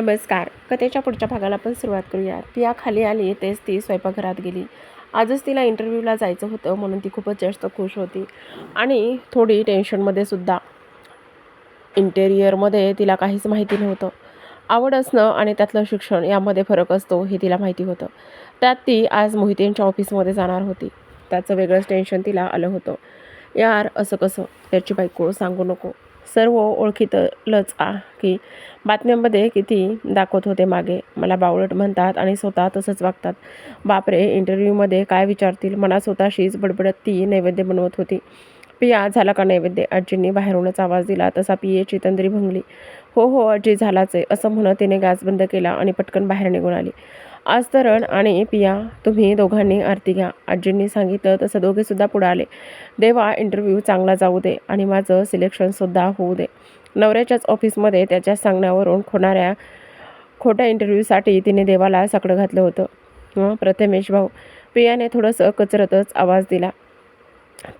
नमस्कार. कथेच्या पुढच्या भागाला आपण सुरुवात करूया. पिया खाली आली तेच ती स्वयंपाकघरात गेली. आजच तिला इंटरव्ह्यूला जायचं होतं म्हणून ती खूपच जास्त खुश होती. आणि थोडी टेन्शनमध्ये सुद्धा. इंटेरियरमध्ये तिला काहीच माहिती नव्हतं. आवड असणं आणि त्यातलं शिक्षण यामध्ये फरक असतो हे तिला माहिती होतं. त्यात ती आज मोहितेंच्या ऑफिसमध्ये जाणार होती. त्याचं वेगळंच टेन्शन तिला आलं होतं. यार असं कसं? त्याची बायको सांगू नको. सर्व ओळखीतलंच आ की बातम्यांमध्ये किती दाखवत होते मागे. मला बावळट म्हणतात आणि स्वतः तसंच वागतात. बापरे इंटरव्ह्यूमध्ये काय विचारतील? मला स्वतःशीच बडबडत ती नैवेद्य बनवत होती. पिया झाला का नैवेद्य? आजींनी बाहेरूनच आवाज दिला तसा पियेची तंद्री भंगली. हो हो आजी झालाच आहे असं म्हणत तिने गॅस बंद केला आणि पटकन बाहेर निघून आली. आज तरण आणि पिया तुम्ही दोघांनी आरती घ्या. आजींनी सांगितलं तसं दोघेसुद्धा पुढे आले. देवा इंटरव्ह्यू चांगला जाऊ दे आणि माझं सिलेक्शनसुद्धा होऊ दे. नवऱ्याच्याच ऑफिसमध्ये त्याच्या सांगण्यावरून होणाऱ्या खोट्या इंटरव्ह्यूसाठी तिने देवाला साकडं घातलं होतं. प्रथमेश भाऊ पियाने थोडंसं कचरतच आवाज दिला.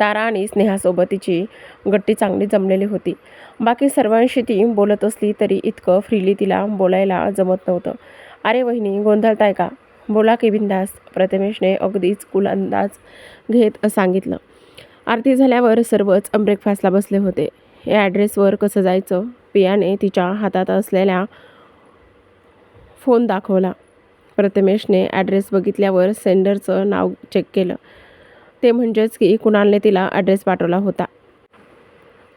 तारा आणि स्नेहासोबत तिची गट्टी चांगली जमलेली होती. बाकी सर्वांशी ती बोलत असली तरी इतकं फ्रीली तिला बोलायला जमत नव्हतं. अरे वहिनी गोंधळताय का? बोला की बिंदास प्रथमेशने अगदीच कुल अंदाज घेत सांगितलं. आरती झाल्यावर सर्वच ब्रेकफास्टला बसले होते. या ॲड्रेसवर कसं जायचं? पियाने तिच्या हातात असलेल्या फोन दाखवला. प्रथमेशने ॲड्रेस बघितल्यावर सेंडरचं नाव चेक केलं. ते म्हणजेच की कुणालने तिला ॲड्रेस पाठवला होता.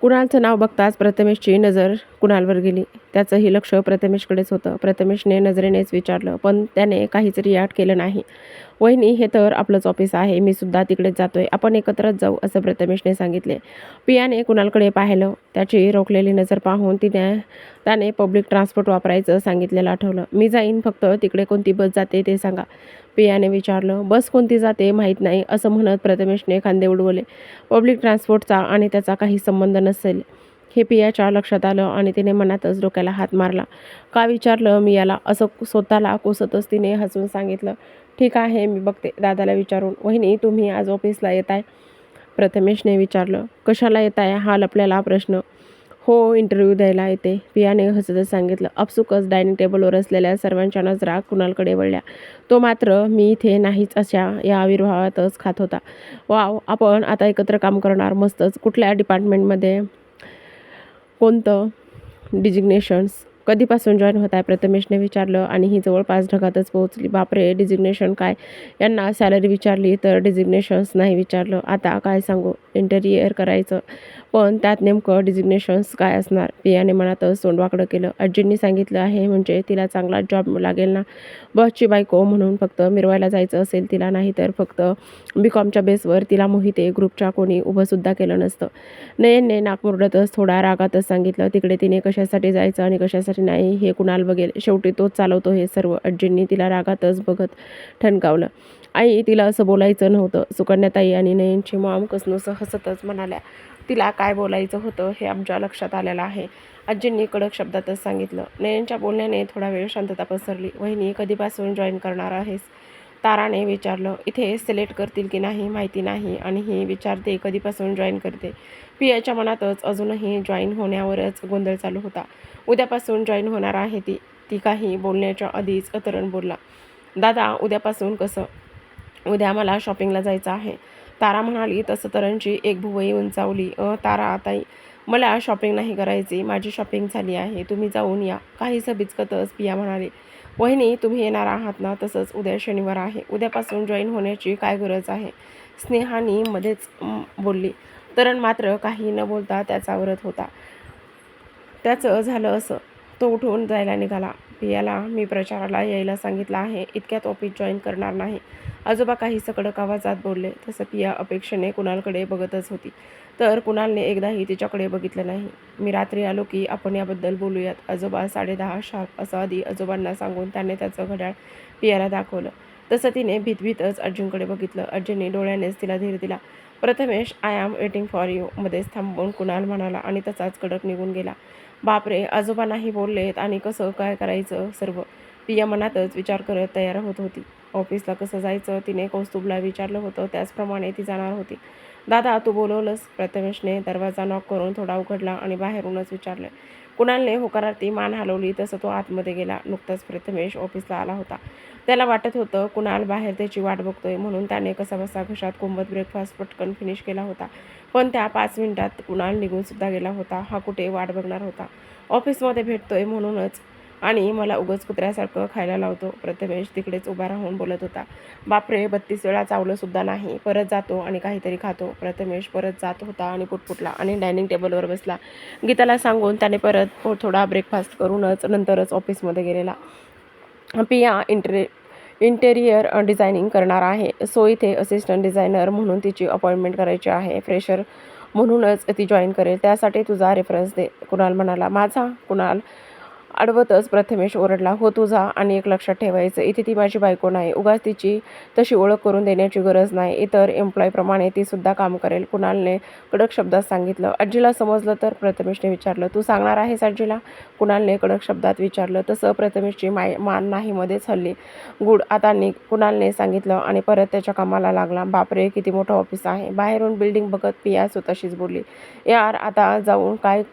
कुणालचं नाव बघताच प्रथमेशची नजर कुणालवर गेली. त्याचंही लक्ष प्रथमेशकडेच होतं. प्रथमेशने नजरेनेच विचारलं पण त्याने काहीच रिॲक्ट केलं नाही. वहिनी हे तर आपलंच ऑफिस आहे. मी सुद्धा तिकडेच जातोय. आपण एकत्रच जाऊ असं प्रथमेशने सांगितले. पियाने कुणालकडे पाहिलं. त्याची रोखलेली नजर पाहून तिने त्याने पब्लिक ट्रान्सपोर्ट वापरायचं सांगितलेलं आठवलं. मी जाईन फक्त तिकडे कोणती बस जाते ते सांगा. पियाने विचारलं बस कोणती जाते माहीत नाही असं म्हणत प्रथमेशने खांदे उडवले. पब्लिक ट्रान्सपोर्टचा आणि त्याचा काही संबंध नसेल. हे पियाच्या लक्षात आलं आणि तिने मनातच डोक्याला हात मारला. का विचारलं मी याला असं स्वतःला कोसतच तिने हसून सांगितलं. ठीक आहे मी बघते दादाला विचारून. वहिनी तुम्ही आज ऑफिसला येत आहे प्रथमेशने विचारलं. कशाला येत आहे हा लपलेला प्रश्न. हो इंटरव्ह्यू द्यायला येते पियाने हसतच सांगितलं. अपसुकच डायनिंग टेबलवर असलेल्या सर्वांच्या नजरा कुणालकडे वळल्या. तो मात्र मी इथे नाहीच अशा या आविर्भावातच खात होता. वाव आपण आता एकत्र काम करणार. मस्तच. कुठल्या डिपार्टमेंटमध्ये कोणतं डिजिग्नेशन्स कधीपासून जॉईन होत आहे? प्रथमेशने विचारलं आणि ही जवळपास ढगातच पोहोचली. बापरे डिजिग्नेशन काय? यांना सॅलरी विचारली तर डिजिग्नेशन्स नाही विचारलं. आता काय सांगू? इंटेरियर करायचं. पण त्यात नेमकं डिजिग्नेशन्स काय असणार? पियाने मनातच तोंडवाकडं केलं. आजींनी सांगितलं आहे म्हणजे तिला चांगला जॉब लागेल ना? बसची बायको म्हणून फक्त मिरवायला जायचं असेल तिला नाही तर फक्त बी कॉमच्या बेसवर तिला मोहिते ग्रुपच्या कोणी उभंसुद्धा केलं नसतं. नयनने नागपूरडतच थोडा रागातच सांगितलं तिकडे तिने कशासाठी जायचं आणि कशासाठी नाही? हे कुणाल बघेल. शेवटी तोच चालवतो हे सर्व. आजींनी तिला रागातच बघत ठणकावलं. आई तिला असं बोलायचं नव्हतं. सुकन्याताई आणि नयनची मॉम कसनुसं हसतच म्हणाल्या तिला काय बोलायचं होतं हे आमच्या लक्षात आलेलं आहे. आजींनी कडक शब्दातच सांगितलं नयनच्या बोलण्याने थोडा वेळ शांतता पसरली. वहिनी कधीपासून जॉईन करणार आहेस? ताराने विचारलं इथे सिलेक्ट करतील की नाही माहिती नाही आणि ही विचारते कधीपासून जॉईन करते? पियाच्या मनातच अजूनही जॉईन होण्यावरच गोंधळ चालू होता. उद्यापासून जॉईन होणार आहे ती. ती काही बोलण्याच्या आधीच अतरण बोलला. दादा उद्यापासून कसं? उद्या मला शॉपिंगला जायचं आहे. तारा म्हणाली तसं तरणची एक भुवई उंचावली. अ तारा ताई मला शॉपिंग नाही करायची. माझी शॉपिंग झाली आहे. तुम्ही जाऊन या. काहीसं बिचकतच पिया म्हणाले. वहिनी तुम्ही येणार आहात ना तसंच उद्या शनिवार आहे. उद्यापासून जॉईन होण्याची काय गरज आहे? स्नेहानी मध्येच बोलली. तरण मात्र काही न बोलता त्याचा व्रत होता. त्याचं झालं असं. तो उठून जायला निघाला. पियाला मी प्रचाराला यायला सांगितलं आहे. इतक्यात ऑफिस जॉईन करणार नाही. आजोबा काही कडक आवाजात बोलले. तसं पिया अपेक्षेने कुणालकडे बघतच होती. तर कुणालने एकदाही तिच्याकडे बघितलं नाही. मी रात्री आलो की आपण याबद्दल बोलूयात. आजोबा साडेदहा शार्प असं आधी आजोबांना सांगून त्याने त्याचं घड्याळ पियाला दाखवलं. तसं तिने भीतभीतच अर्जुनकडे बघितलं. अर्जुनने डोळ्यानेच तिला धीर दिला. Prathamesh I am waiting for you मध्येच थांबवून कुणाल म्हणाला आणि तसाच कडक निघून गेला. बापरे आजोबा नाही बोललेत आणि कसं काय करायचं सर्व? पिया मनातच विचार करत तयार होत होती. ऑफिसला कसं जायचं तिने कौस्तुभला विचारलं होतं त्याचप्रमाणे ती जाणार होती. दादा तू बोलवलंस? प्रथमेशने दरवाजा नॉक करून थोडा उघडला आणि बाहेरूनच विचारलं. कुणालने होकारार्थी मान हलवली तसं तो आतमध्ये गेला. नुकताच प्रथमेश ऑफिसला आला होता. त्याला वाटत होतं कुणाल बाहेर त्याची वाट बघतोय म्हणून त्याने कसा बसा घशात कोंबत ब्रेकफास्ट पटकन फिनिश केला होता. पण त्या पाच मिनिटात कुणाल निघून सुद्धा गेला होता. हा कुठे वाट बघणार होता. ऑफिसमध्ये भेटतोय म्हणूनच आणि मला उगच कुत्र्यासारखं खायला लावतो. प्रथमेश तिकडेच उभा राहून बोलत होता. बापरे बत्तीस वेळा चावलं सुद्धा नाही. परत जातो आणि काहीतरी खातो. प्रथमेश परत जात होता आणि पुटपुटला आणि डायनिंग टेबलवर बसला. गीताला सांगून त्याने परत थोडा ब्रेकफास्ट करूनच नंतरच ऑफिसमध्ये गेलेला. पिया इंटरे इंटेरियर डिझायनिंग करणार आहे. सो इथे असिस्टंट डिझायनर म्हणून तिची अपॉइंटमेंट करायची आहे. फ्रेशर म्हणूनच ती जॉईन करेल. त्यासाठी तुझा रेफरन्स दे. कुणाल म्हणाला माझा? कुणाल? अडवतच प्रथमेश ओरडला हो तुझा आणि एक लक्षात ठेवायचं. इथे ती माझी बायको नाही. उगाच तिची तशी ओळख करून देण्याची गरज नाही. इतर एम्प्लॉयप्रमाणे ती सुद्धा काम करेल. कुणालने कडक शब्दात सांगितलं आजीला समजलं तर प्रथमेशने विचारलं तू सांगणार आहेस आजीला? कुणालने कडक शब्दात विचारलं तसं प्रथमेशची माय मान नाही मध्येच हल्ली. गुड आता निघ. कुणालने सांगितलं आणि परत त्याच्या कामाला लागला. बापरे किती मोठं ऑफिस आहे. बाहेरून बिल्डिंग बघत पिया स्वतःशीच बोलली. यार आता जाऊन काय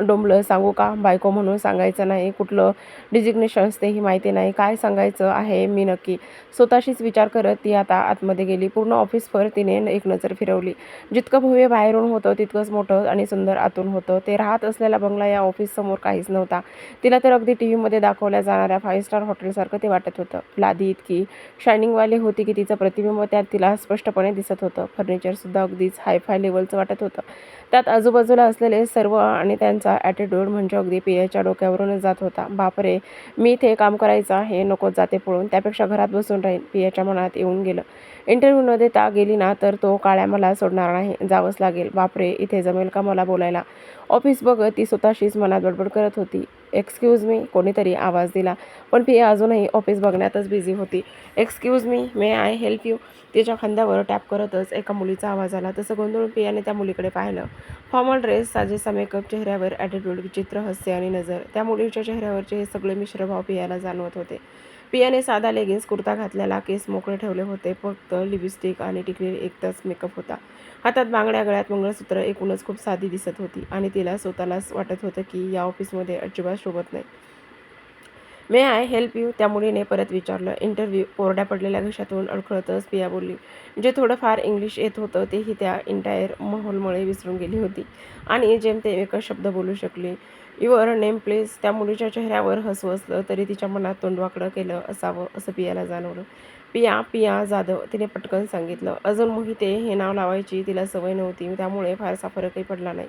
डोंबलं सांगू का? बायको म्हणून सांगायचं नाही. कुठलं डिजिग्नेशन असते ही माहिती नाही. काय सांगायचं आहे मी नक्की? स्वतःशीच विचार करत ती आता आतमध्ये गेली. पूर्ण ऑफिसवर तिने एक नजर फिरवली. जितकं भव्य बाहेरून होतं तितकंच मोठं आणि सुंदर आतून होतं. ते राहत असलेला बंगला या ऑफिससमोर काहीच नव्हता. तिला तर अगदी टी व्हीमध्ये दाखवल्या जाणाऱ्या फाईव्ह स्टार हॉटेलसारखं ते वाटत होतं. लादी इतकी. शायनिंगवाली होती की तिचं प्रतिबिंब त्यात तिला स्पष्टपणे दिसत होतं. फर्निचरसुद्धा अगदीच हायफाय लेवलचं वाटत होतं. त्यात आजूबाजूला असलेले सर्व आणि त्यांचा ॲटिट्यूड म्हणजे अगदी पियाच्या डोक्यावरूनच जात होता. बापरे मी इथे काम करायचं आहे नको जाते पळून. त्यापेक्षा घरात बसून राहील पियाच्या मनात येऊन गेलं. इंटरव्ह्यू न देता गेली ना तर तो काळ्या मला सोडणार नाही जावंच लागेल. बापरे इथे जमेल का मला बोलायला? ऑफिस बघत ती स्वतःशीच मनात बडबड करत होती. एक्सक्यूज मी कोणीतरी आवाज दिला. पण पिया अजूनही ऑफिस बघण्यातच बिझी होती. Excuse me may I help you तिच्या खांद्यावर टॅप करतच एका मुलीचा आवाज आला. तसं गोंधळून पियाने त्या मुलीकडे पाहिलं. फॉर्मल ड्रेस साजेसा मेकअप चेहऱ्यावर ॲटिट्यूड विचित्र हास्य आणि नजर. त्या मुलीच्या चेहऱ्यावरचे हे सगळे मिश्रभाव पियाला जाणवत होते. पियाने साधा लेगिन्स कुर्ता घातलेला केस मोकळे ठेवले होते. फक्त लिपस्टिक आणि टिकली एकच मेकअप होता. हातात बांगड्या गळ्यात मंगळसूत्र एकूणच खूप साधी दिसत होती. आणि तिला स्वतःलाच वाटत होतं की या ऑफिसमध्ये अजिबात शोभत नाही. मे आय हेल्प यू त्या मुलीने परत विचारलं. इंटरव्ह्यू कोरड्या पडलेल्या घशातून अडखळतच पिया बोलली. जे थोडंफार इंग्लिश येत होतं तेही त्या इंटायर माहोलमुळे विसरून गेली होती. आणि जेमतेम एकच शब्द बोलू शकली युअर नेम प्लेस त्या मुलीच्या चेहऱ्यावर हसू असलं तरी तिच्या मनात तोंडवाकडं केलं असावं असं पियाला जाणवलं. पिया पिया जाधव तिने पटकन सांगितलं. अजून मोहिते हे नाव लावायची तिला सवय नव्हती त्यामुळे फारसा फरकही पडला नाही.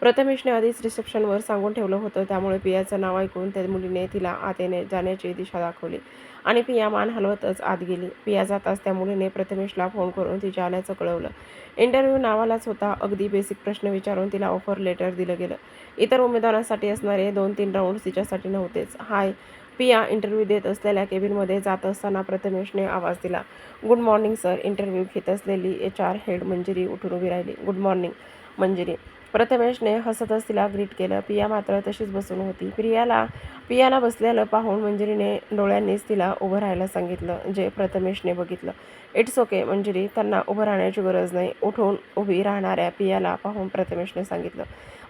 प्रथमेशने आधीच रिसेप्शनवर सांगून ठेवलं होतं. त्यामुळे पियाचं नाव ऐकून त्या मुलीने तिला आत येणे जाण्याची दिशा दाखवली आणि पिया मान हलवतच आत गेली. पिया जाताच त्या मुलीने प्रथमेशला फोन करून तिच्या आल्याचं कळवलं. इंटरव्ह्यू नावालाच होता. अगदी बेसिक प्रश्न विचारून तिला ऑफर लेटर दिलं गेलं. इतर उमेदवारांसाठी असणारे दोन तीन राऊंड तिच्यासाठी नव्हतेच. हाय पिया इंटरव्ह्यू देत असलेल्या केबिनमध्ये जात असताना प्रथमेशने आवाज दिला. गुड मॉर्निंग सर इंटरव्ह्यू घेत असलेली एच आर हेड मंजिरी उठून उभी राहिली. Good morning Manjiri. प्रथमेशने हसतच तिला ग्रीट केलं. पिया मात्र तशीच बसून होती. प्रियाला पियाला बसलेलं पाहून मंजिरीने डोळ्यांनीच तिला उभं राहायला सांगितलं जे प्रथमेशने बघितलं. It's okay Manjiri. त्यांना उभं राहण्याची गरज नाही. उठून उभी राहणाऱ्या पियाला पाहून प्रथमेशने सांगितलं.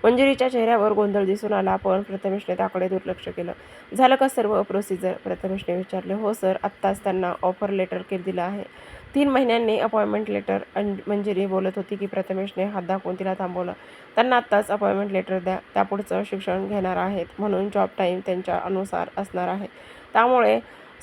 मंजिरीच्या चेहऱ्यावर गोंधळ दिसून आला पण प्रथमेशने त्याकडे दुर्लक्ष केलं. झालं का सर्व प्रोसिजर प्रथमेशने विचारले. हो सर आत्ताच त्यांना ऑफर लेटर केलं दिलं आहे. तीन महिन्यांनी अपॉइंटमेंट लेटर मंजिरी बोलत होती की प्रथमेशने हात दाखवून तिला थांबवलं. त्यांना आत्ताच अपॉइंटमेंट लेटर द्या. त्यापुढचं शिक्षण घेणार आहेत म्हणून जॉब टाईम त्यांच्या अनुसार असणार आहे. त्यामुळे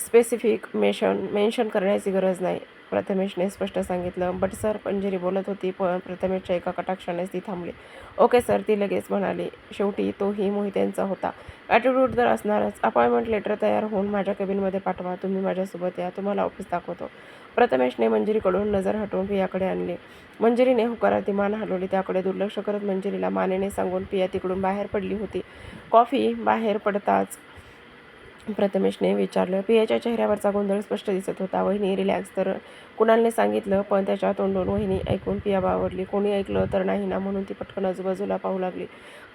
स्पेसिफिक मेशन मेन्शन करण्याची गरज नाही. प्रथमेशने स्पष्ट सांगितलं बट सर पंजेरी बोलत होती पण प्रथमेशच्या एका कटाक्षानेच ती थांबली. ओके सर ती लगेच म्हणाली. शेवटी तोही मोहित्यांचा होता. ॲटिट्यूड तर असणारच. अपॉइंटमेंट लेटर तयार होऊन माझ्या केबिनमध्ये पाठवा. तुम्ही माझ्यासोबत या. तुम्हाला ऑफिस दाखवतो. प्रथमेशने मंजिरीकडून नजर हटवून पियाकडे आणली. मंजिरीने होकारार्थी मान हलवली. त्याकडे दुर्लक्ष करत मंजिरीला मानेने सांगून पिया तिकडून बाहेर पडली होती. कॉफी बाहेर पडताच प्रथमेशने विचारलं पियाच्या चेहऱ्यावरचा गोंधळ स्पष्ट दिसत होता. वहिनी रिलॅक्स तर कुणालने सांगितलं पण त्याच्या तोंडून वहिनी ऐकून पिया बावरली. कोणी ऐकलं तर नाही ना म्हणून ती पटकन आजूबाजूला पाहू लागली.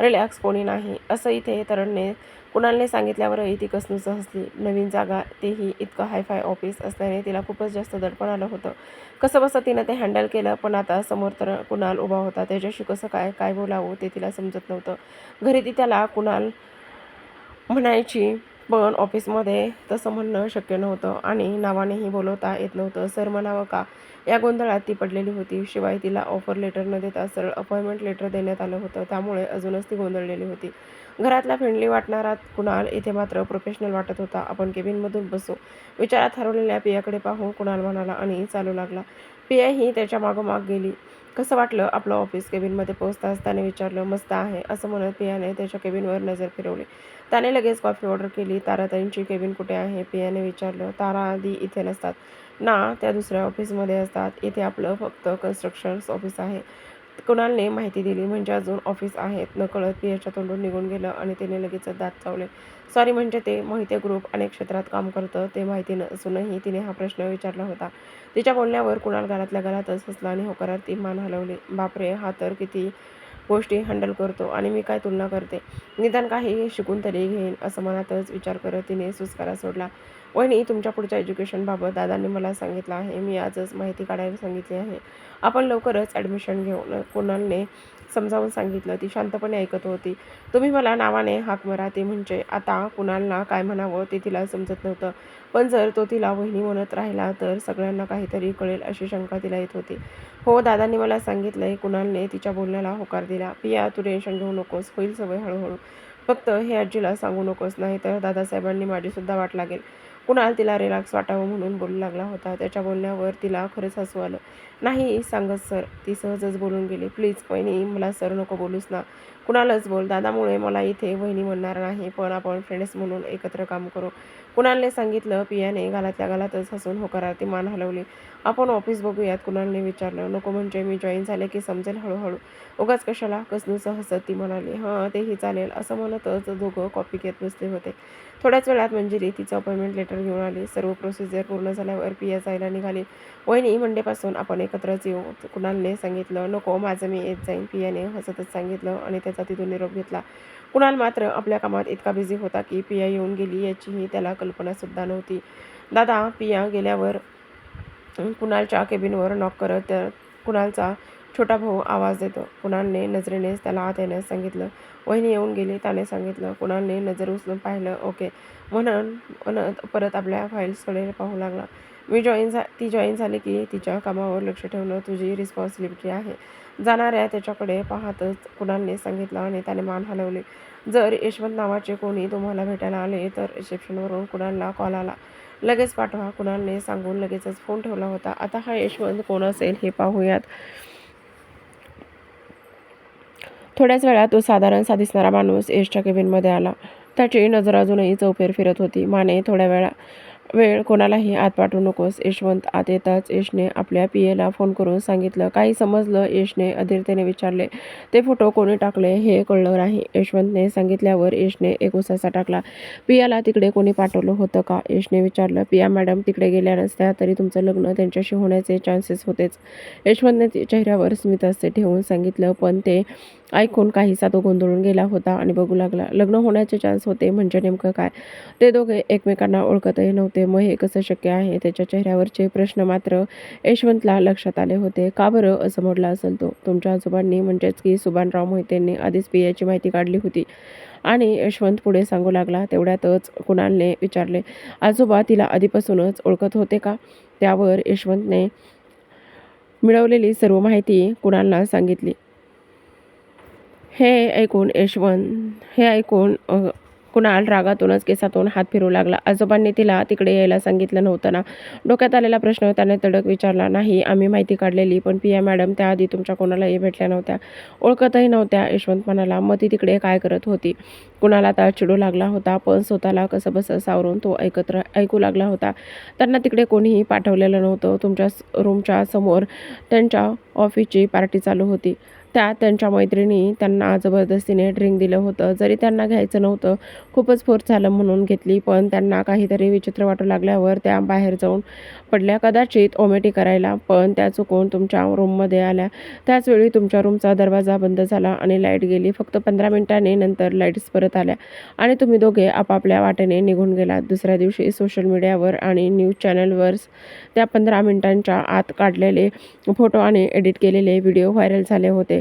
रिलॅक्स कोणी नाही. असं इथे तरणने कुणालने सांगितल्यावरही ती कसनूच हसली. नवीन जागा तेही इतकं हायफाय ऑफिस असल्याने तिला खूपच जास्त दडपण आलं होतं. कसं बसं तिनं ते हँडल केलं पण आता समोर तर कुणाल उभा होता. त्याच्याशी कसं काय काय बोलावं ते तिला समजत नव्हतं. घरी ती त्याला कुणाल म्हणायची पण ऑफिसमध्ये तसं म्हणणं शक्य नव्हतं आणि नावानेही बोलवता येत नव्हतं. सर म्हणावं का? या गोंधळात ती पडलेली होती. शिवाय तिला ऑफर लेटर न देता सरळ अपॉइंटमेंट लेटर देण्यात आलं होतं. त्यामुळे अजूनच ती गोंधळलेली होती. घरातला फ्रेंडली वाटणारा कुणाल इथे मात्र प्रोफेशनल वाटत होता. आपण केबिनमधून बसू. विचारात हरवलेल्या पियाकडे पाहून कुणाल म्हणाला आणि चालू लागला. पिया ही त्याच्या मागोमाग गेली. कसं वाटलं आपलं ऑफिस केबिनमध्ये पोहोचताच त्याने विचारलं मस्त आहे असं म्हणत पियाने त्याच्या केबिनवर नजर फिरवली. त्याने लगेच कॉफी ऑर्डर केली. ताराताईंची केबिन कुठे आहे? पियाने विचारलं. तारा आधी इथे नसतात. ना त्या दुसऱ्या ऑफिसमध्ये असतात. इथे आपलं फक्त कन्स्ट्रक्शन्स ऑफिस आहे. कुणालने माहिती दिली म्हणजे अजून ऑफिस आहेत. नकळत पियाच्या तोंडून निघून गेलं आणि तिने लगेच दात चावले. सॉरी म्हणजे ते मोहिते ग्रुप अनेक क्षेत्रात काम करतं ते माहिती नसूनही तिने हा प्रश्न विचारला होता. तिच्या बोलण्यावर कुणाल घरातल्या घरातच हसला आणि होकारात ती मान हलवली. बापरे हा तर किती गोष्टी हँडल करतो आणि मी काय तुलना करते. निदान काही शिकून तरी घेईन असं मनातच विचार करत तिने सुस्कारा सोडला. वहिनी तुमच्या पुढच्या एज्युकेशनबाबत दादांनी मला सांगितलं आहे. मी आजच माहिती काढायला सांगितली आहे. आपण लवकरच ॲडमिशन घेऊ कुणालने समजावून सांगितलं. ती शांतपणे ऐकत होती. तुम्ही मला नावाने हाक मारा. ते म्हणजे आता कुणालला काय म्हणावं ते तिला समजत नव्हतं. पण जर तो तिला वहिनी म्हणत राहिला तर सगळ्यांना काहीतरी कळेल अशी शंका तिला येत होती. हो दादांनी मला सांगितलंय. कुणालने तिच्या बोलण्याला होकार दिला. पिया तू टेन्शन घेऊ नकोस. होईल सवय हळूहळू. फक्त हे आजीला सांगू नकोस. नाही तर दादासाहेबांनी माझीसुद्धा वाट लागेल. कुणाल तिला रिलॅक्स वाटावं म्हणून बोलू लागला होता. त्याच्या बोलण्यावर तिला खरंच हसू आलं. नाही सांगत सर. ती सहजच बोलून गेली. प्लीज वहिनी मला सर नको बोलूस ना. कुणालच बोल. दादामुळे मला इथे वहिनी म्हणणार नाही पण आपण फ्रेंड्स म्हणून एकत्र काम करू. कुणालने सांगितलं पियाने घालातल्या घालातच हसून होकारा ती मान हलवली. आपण ऑफिस बघूयात कुणालने विचारलं. नको म्हणजे मी जॉईन झाले की समजेल हळूहळू. उगाच कशाला? कसनूचं हसत ती म्हणाली. हां तेही चालेल. असं म्हणतच दोघं कॉपी घेत बसले होते. थोड्याच वेळात मंजिरी तिचं अपॉइंटमेंट लेटर घेऊन आली. सर्व प्रोसिजर पूर्ण झाल्यावर पिया जायला निघाली. वहिनी मंडेपासून आपण एकत्रच येऊ. कुणालने सांगितलं नको माझं मी येत जाईन. पियाने हसतच सांगितलं आणि त्याचा तिथून निरोप घेतला. कुणाल मात्र आपल्या कामात इतका बिझी होता की पिया येऊन गेली याचीही त्याला कल्पनासुद्धा नव्हती. दादा पिया गेल्यावर कुणालच्या केबिनवर नॉक करत कुणालचा छोटा भाऊ आवाज देतो. कुणालने नजरेनेच त्याला आत येण्यास सांगितलं. वहिनी येऊन गेली त्याने सांगितलं कुणालने नजर उचलून पाहिलं ओके. म्हणून म्हणत परत आपल्या फाईल्सकडे पाहू लागला. मी जॉईन झा ती जॉईन झाली की तिच्या कामावर लक्ष ठेवणं तुझी रिस्पॉन्सिबिलिटी आहे. जाणाऱ्या त्याच्याकडे पाहतच कुणालने सांगितलं आणि त्याने मान हलवले. जर यशवंत नावाचे कोणी तुम्हाला भेटायला आले तर रिसेप्शनवरून कुणालला कॉल आला. लगेच पाठवा. कुणालने सांगून लगेचच फोन ठेवला होता. आता हा यशवंत कोण असेल हे पाहूयात. थोड्याच वेळात तो साधारणसा दिसणारा माणूस एसच्या केबिनमध्ये आला. त्याची नजर अजूनही चौफेर फिरत होती. माने थोड्या वेळा वेळ कोणालाही आत पाठवू नकोस. यशवंत आत येताच यशने आपल्या पियेला फोन करून सांगितलं काही समजलं यशने अधीरतेने विचारले. ते फोटो कोणी टाकले हे कळलं नाही. यशवंतने सांगितल्यावर यशने एक उसासा टाकला. पियाला तिकडे कोणी पाठवलं होतं का? यशने विचारलं. पिया मॅडम तिकडे गेल्या नसत्या तरी तुमचं लग्न त्यांच्याशी होण्याचे चान्सेस होतेच. यशवंतने चेहऱ्यावर स्मित ठेवून सांगितलं पण ते ऐकून काहीसा तो गोंधळून गेला होता आणि बघू लागला. लग्न होण्याचे चान्स होते म्हणजे नेमकं काय? ते दोघे एकमेकांना ओळखतही नव्हते. मग हे कसं शक्य आहे? त्याच्या चेहऱ्यावरचे प्रश्न मात्र यशवंतला लक्षात आले होते. का बरं? असं म्हटलं असेल तो. तुमच्या आजोबांनी म्हणजेच की सुभानराव मोहितेंनी आधीच पियाची माहिती काढली होती आणि यशवंत पुढे सांगू लागला. तेवढ्यातच कुणालने विचारले आजोबा तिला आधीपासूनच ओळखत होते का? त्यावर यशवंतने मिळवलेली सर्व माहिती कुणालला सांगितली. हे ऐकून यशवंत हे ऐकून कुणाल रागातूनच केसातून हात फिरू लागला. आजोबांनी तिला तिकडे यायला सांगितलं नव्हतं ना. डोक्यात आलेला प्रश्न त्याने तडक विचारला. नाही आम्ही माहिती काढलेली पण पिया मॅडम त्याआधी तुमच्या कोणालाही भेटल्या नव्हत्या. ओळखतही नव्हत्या यशवंत म्हणाला. मग ती तिकडे काय करत होती? कुणाला आता चिडू लागला होता पण स्वतःला कसं बसं सावरून तो ऐकत ऐकू लागला होता. त्यांना तिकडे कोणीही पाठवलेलं नव्हतं. तुमच्या रूमच्या समोर त्यांच्या ऑफिसची पार्टी चालू होती. त्या त्यांच्या मैत्रिणी त्यांना जबरदस्तीने ड्रिंक दिलं होतं. जरी त्यांना घ्यायचं नव्हतं खूपच फोर्स झालं म्हणून घेतली पण त्यांना काहीतरी विचित्र वाटू लागल्यावर त्या बाहेर जाऊन पडल्या. कदाचित ओमेटी करायला पण त्या चुकून तुमच्या रूममध्ये आल्या. त्याचवेळी तुमच्या रूमचा दरवाजा बंद झाला आणि लाइट गेली. फक्त पंधरा मिनिटांनी नंतर लाईट्स परत आल्या आणि तुम्ही दोघे आपापल्या वाटेने निघून गेलात. दुसऱ्या दिवशी सोशल मीडियावर आणि न्यूज चॅनलवर त्या पंधरा मिनिटांच्या आत काढलेले फोटो आणि एडिट केलेले व्हिडिओ व्हायरल झाले होते.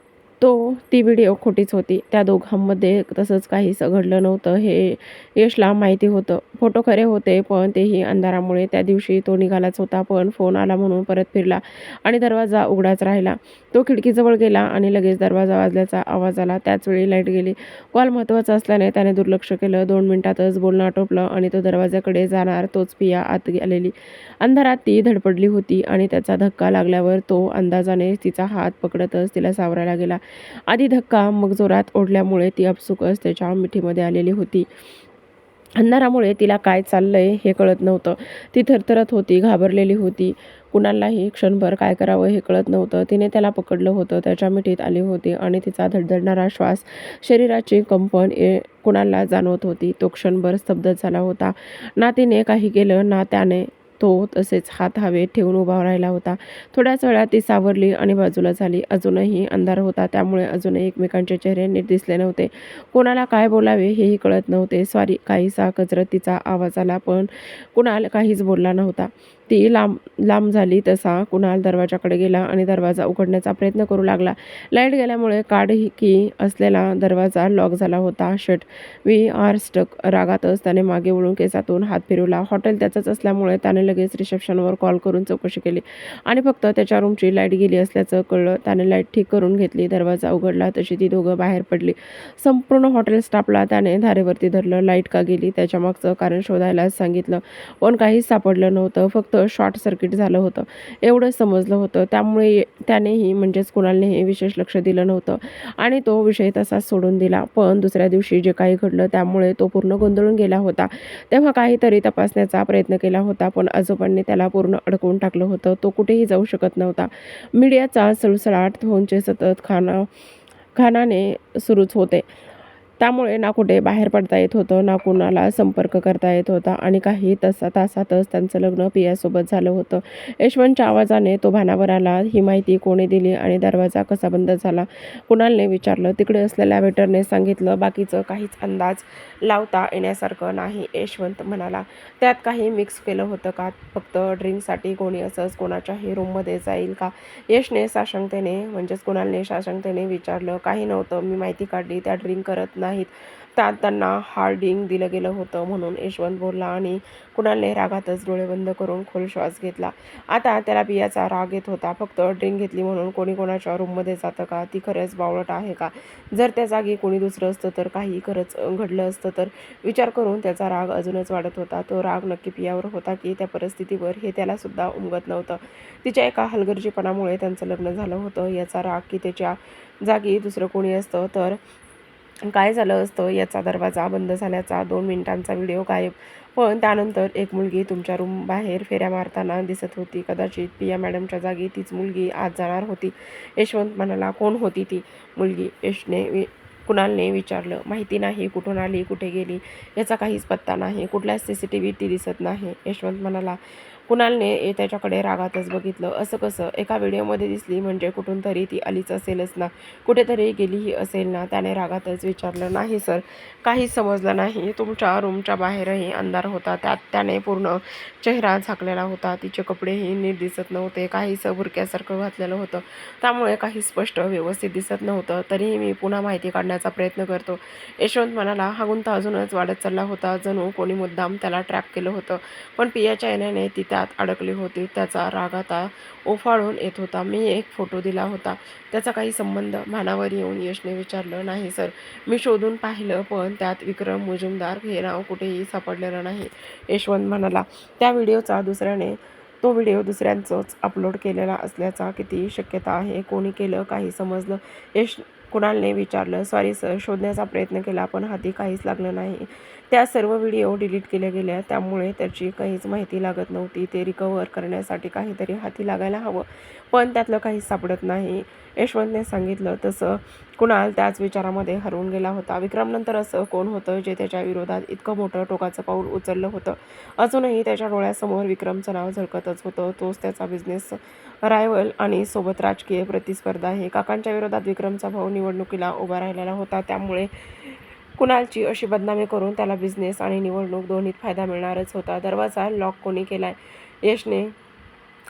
तो ती व्हिडिओ खोटीच होती. त्या दोघांमध्ये तसंच काहीच घडलं नव्हतं हे यशला माहिती होतं. फोटो खरे होते पण तेही अंधारामुळे. त्या दिवशी तो निघालाच होता पण फोन आला म्हणून परत फिरला आणि दरवाजा उघडाच राहिला. तो खिडकीजवळ गेला आणि लगेच दरवाजा वाजल्याचा आवाज आला. त्याचवेळी लाइट गेली. कॉल महत्त्वाचा असल्याने त्याने दुर्लक्ष केलं. दोन मिनिटातच बोलणं आटोपलं आणि तो दरवाजाकडे जाणार तोच पिया आत आलेली. अंधारात ती धडपडली होती आणि त्याचा धक्का लागल्यावर तो अंदाजाने तिचा हात पकडतच तिला सावरायला गेला. आधी धक्का मग जोरात ओढल्यामुळे ती अपसुकच त्याच्या मिठीमध्ये आलेली होती. अंधारामुळे तिला काय चाललंय हे कळत नव्हतं. ती थरथरत होती घाबरलेली होती. कुणालाही क्षणभर काय करावं हे कळत नव्हतं. तिने त्याला पकडलं होतं त्याच्या मिठीत आली होती आणि तिचा धडधडणारा श्वास शरीराची कंपन ए कुणाला जाणवत होती तो क्षणभर स्तब्ध झाला होता. ना तिने काही केलं ना त्याने तो तसेच हात हवेत ठेवून उभा राहिला होता. थोड्याच वेळात ती सावरली आणि बाजूला झाली. अजूनही अंधार होता. त्यामुळे अजूनही एकमेकांचे चेहरे नीट दिसले नव्हते. कोणाला काय बोलावे हेही कळत नव्हते. स्वारी काहीसा कचरत तिचा आवाज आला पण कुणाल काहीच बोलला नव्हता. ती लांब लांब झाली तसा कुणाल दरवाजाकडे गेला आणि दरवाजा उघडण्याचा प्रयत्न करू लागला. लाइट गेल्यामुळे काढ की असलेला दरवाजा लॉक झाला होता. शट वी आर स्टक रागातच त्याने मागे वळून केसातून हात फिरवला. हॉटेल त्याचंच असल्यामुळे त्याने लगेच रिसेप्शनवर कॉल करून चौकशी केली आणि फक्त त्याच्या रूमची लाइट गेली असल्याचं कळलं. त्याने लाइट ठीक करून घेतली. दरवाजा उघडला तशी ती दोघं बाहेर पडली. संपूर्ण हॉटेल स्टाफला त्याने धारेवरती धरलं. लाइट का गेली? त्याच्या मागचं कारण शोधायला सांगितलं. पण काहीच सापडलं नव्हतं. फक्त शॉर्ट सर्किट झालं होतं. एवढंच समजलं होतं. त्यामुळे त्यानेही म्हणजेच कुणालनेही विशेष लक्ष दिलं नव्हतं. आणि तो विषय तसाच सोडून दिला. पण दुसऱ्या दिवशी जे काही घडलं त्यामुळे तो पूर्ण गोंधळून गेला होता. तेव्हा काहीतरी तपासण्याचा प्रयत्न केला होता पण आजोबांनी त्याला पूर्ण अडकवून टाकलं होतं. तो कुठेही जाऊ शकत नव्हता. मीडियाचा सळसळाट फोनचे सतत खाना खानाने सुरूच होते. त्यामुळे ना कुठे बाहेर पडता येत होतं ना कुणाला संपर्क करता येत होता आणि काही तसा तासातच त्यांचं लग्न पियासोबत झालं होतं. यशवंतच्या आवाजाने तो भानावर आला ही माहिती कोणी दिली आणि दरवाजा कसा बंद झाला कुणालने विचारलं. तिकडे असलेल्या वेटरने सांगितलं बाकीचं काहीच अंदाज लावता येण्यासारखं नाही यशवंत म्हणाला. त्यात काही मिक्स केलं होतं का? फक्त ड्रिंकसाठी कोणी असंच कोणाच्याही रूममध्ये जाईल का? यशने साशंकतेने म्हणजेच कुणालने साशंकतेने विचारलं. काही नव्हतं. मी माहिती काढली. त्या ड्रिंक करत नाहीत. त्यात त्यांना हार्डिंग दिलं गेलं होतं म्हणून यशवंत बोलला आणि कुणालने रागातच डोळे बंद करून खोल श्वास घेतला. आता त्याला बियाचा राग येत होता. फक्त ड्रिंक घेतली म्हणून कोणी कोणाच्या रूममध्ये जातं का? ती खरंच बावळट आहे का? जर त्या जागी कोणी दुसरं असतं तर काही खरंच घडलं असतं तर विचार करून त्याचा राग अजूनच वाढत होता. तो राग नक्की पियावर होता की त्या परिस्थितीवर हे त्यालासुद्धा उमगत नव्हतं. तिच्या एका हलगर्जीपणामुळे त्यांचं लग्न झालं होतं. याचा राग की त्याच्या जागी दुसरं कोणी असतं तर काय झालं असतं? याचा दरवाजा बंद झाल्याचा दोन मिनिटांचा व्हिडिओ गायब. पण त्यानंतर एक मुलगी तुमच्या रूम बाहेर फेऱ्या मारताना दिसत होती. कदाचित पिया मॅडमच्या जागी तीच मुलगी आज जाणार होती. यशवंत म्हणाला कोण होती ती? मुलगी यशने वि कुणालने विचारलं माहिती नाही कुठून आली कुठे गेली? याचा काहीच पत्ता नाही. कुठल्याच सी सी टी व्ही ती दिसत नाही. यशवंत म्हणाला कुणालने त्याच्याकडे रागातच बघितलं. असं कसं? एका व्हिडिओमध्ये दिसली म्हणजे कुठून तरी ती आलीच असेलच ना. कुठेतरी गेलीही असेल ना. त्याने रागातच विचारलं नाही सर काहीच समजलं नाही. तुमच्या रूमच्या बाहेरही अंधार होता. त्यात त्याने पूर्ण चेहरा झाकलेला होता. तिचे कपडेही नीट दिसत नव्हते. काहीसं बुरक्यासारखं घातलेलं होतं. त्यामुळे काही स्पष्ट व्यवस्थित दिसत नव्हतं. तरीही मी पुन्हा माहिती काढण्याचा प्रयत्न करतो. यशवंत म्हणाला हा गुंता अजूनच वाढत चालला होता. जणू कोणी मुद्दाम त्याला ट्रॅप केलं होतं. पण पियाच्या येण्याने ती त्यात अडकली होती. त्याचा राग आता ओफाळून येत होता. मी एक फोटो दिला होता. त्याचा काही संबंध भानावर येऊन यशने विचारलं नाही सर मी शोधून पाहिलं पण त्यात विक्रम मुजुमदार हे नाव कुठेही सापडलेलं नाही. यशवंत म्हणाला त्या व्हिडिओचा दुसऱ्याने तो व्हिडिओ दुसऱ्यांचंच अपलोड केलेला असल्याचा किती शक्यता आहे. कोणी केलं काही समजलं. यश कुणालने विचारलं सॉरी सर शोधण्याचा प्रयत्न केला पण हाती काहीच लागलं नाही. त्या सर्व व्हिडिओ डिलीट केल्या गेल्या त्यामुळे त्याची काहीच माहिती लागत नव्हती. ते रिकवर करण्यासाठी काहीतरी हाती लागायला हवं पण त्यातलं काहीच सापडत नाही. यशवंतने सांगितलं तसं कुणाल त्याच विचारामध्ये हरवून गेला होता. विक्रमनंतर असं कोण होतं जे त्याच्या विरोधात इतकं मोठं टोकाचं पाऊल उचललं होतं? अजूनही त्याच्या डोळ्यासमोर विक्रमचं नाव झळकतच होतं. तोच त्याचा बिझनेस रायवल आणि सोबत राजकीय प्रतिस्पर्धा आहे. काकांच्या विरोधात विक्रमचा भाऊ निवडणुकीला उभा राहिलेला होता. त्यामुळे कुणालची अशी बदनामी करून त्याला बिझनेस आणि निवडणूक दोन्हीत फायदा मिळणारच होता. दरवाजा लॉक कोणी केलाय? यशने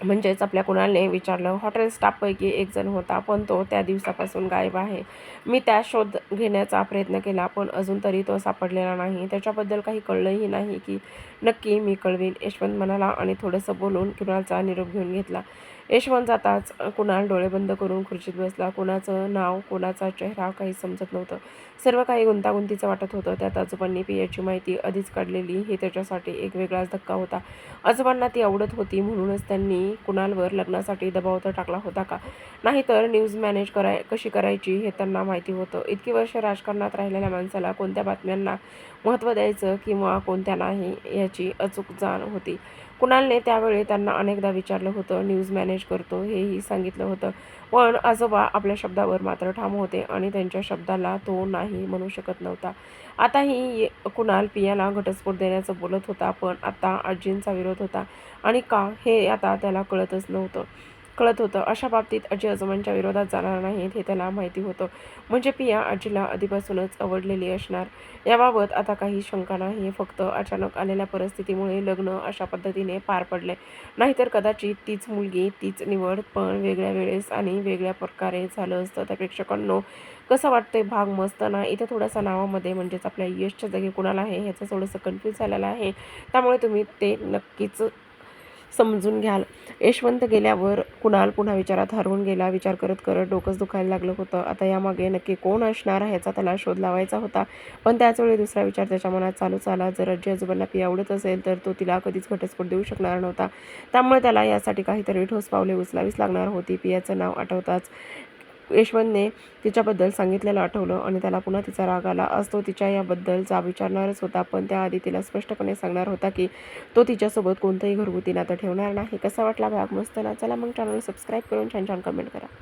म्हणजेच आपल्या कुणालने विचारलं. हॉटेल स्टाफपैकी एक जण होता पण तो त्या दिवसापासून गायब आहे. मी त्या शोध घेण्याचा प्रयत्न केला पण अजून तरी तो सापडलेला नाही. त्याच्याबद्दल काही कळलंही नाही की नक्की मी कळवीन यशवंत म्हणाला आणि थोडंसं बोलून कुणालचा निरोप घेऊन घेतला. यशवंत जाताच कुणाल डोळे बंद करून खुर्चीत बसला. कुणाचं नाव कुणाचा चेहरा काही समजत नव्हतं. सर्व काही गुंतागुंतीचं वाटत होतं. त्यात आजोबांनी पियाची माहिती आधीच काढलेली. हे त्याच्यासाठी एक वेगळाच धक्का होता. आजोबांना ती आवडत होती म्हणूनच त्यांनी कुणालवर लग्नासाठी दबाव तर टाकला होता का? नाहीतर न्यूज मॅनेज कराय कशी करायची हे त्यांना माहिती होतं. इतकी वर्ष राजकारणात राहिलेल्या माणसाला कोणत्या बातम्यांना महत्त्व द्यायचं किंवा कोणत्या नाही याची अचूक जाण होती. कुणालने त्यावेळी त्यांना अनेकदा विचारलं होतं न्यूज मॅनेज करतो हेही सांगितलं होतं. पण आजोबा आपल्या शब्दावर मात्र ठाम होते आणि त्यांच्या शब्दाला तो नाही म्हणू शकत नव्हता. आताही कुणाल पियाला घटस्फोट देण्याचं बोलत होता पण आता आजींचा विरोध होता आणि का हे आता त्याला कळतच नव्हतं. कळत होतं. अशा बाबतीत आजी आजोबांच्या विरोधात जाणार नाहीत हे त्याला माहिती होतं. म्हणजे पिया आजीला आधीपासूनच आवडलेली असणार. याबाबत आता काही शंका नाही. फक्त अचानक आलेल्या परिस्थितीमुळे लग्न अशा पद्धतीने पार पडले. नाहीतर कदाचित तीच मुलगी तीच निवड पण वेगळ्या वेळेस आणि वेगळ्या प्रकारे झालं असतं. त्या प्रेक्षकांनो कसं वाटतंय? भाग मस्त ना? इथे थोडासा नावामध्ये म्हणजेच आपल्या यशच्या जागी कुणाला आहे? ह्याचं थोडंसं कन्फ्यूज झालेलं आहे. त्यामुळे तुम्ही ते नक्कीच समजून घ्याल. यशवंत गेल्यावर कुणाल पुन्हा विचारात हरवून गेला. विचार करत करत डोकंच दुखायला लागलं होतं. आता यामागे नक्की कोण असणार ह्याचा त्याला शोध लावायचा होता. पण त्याचवेळी दुसरा विचार त्याच्या मनात चालूच आला जर आजी आजोबांना पी आवडत असेल तर तो तिला कधीच घटस्फोट देऊ शकणार नव्हता. त्यामुळे त्याला यासाठी काहीतरी ठोस पावले उचलावीच लागणार होती. पियाचं नाव आठवताच यशवंतने तिच्याबद्दल सांगितलेलं आठवलं आणि त्याला पुन्हा तिचा राग आला. आज तो तिच्या याबद्दलचा विचारणारच होता पण त्याआधी तिला स्पष्टपणे सांगणार होता की तो तिच्यासोबत कोणतंही घरगुती नातं ठेवणार नाही. कसा वाटला भाग? मस्त ना? चला मग चॅनल सबस्क्राईब करून छान छान कमेंट करा.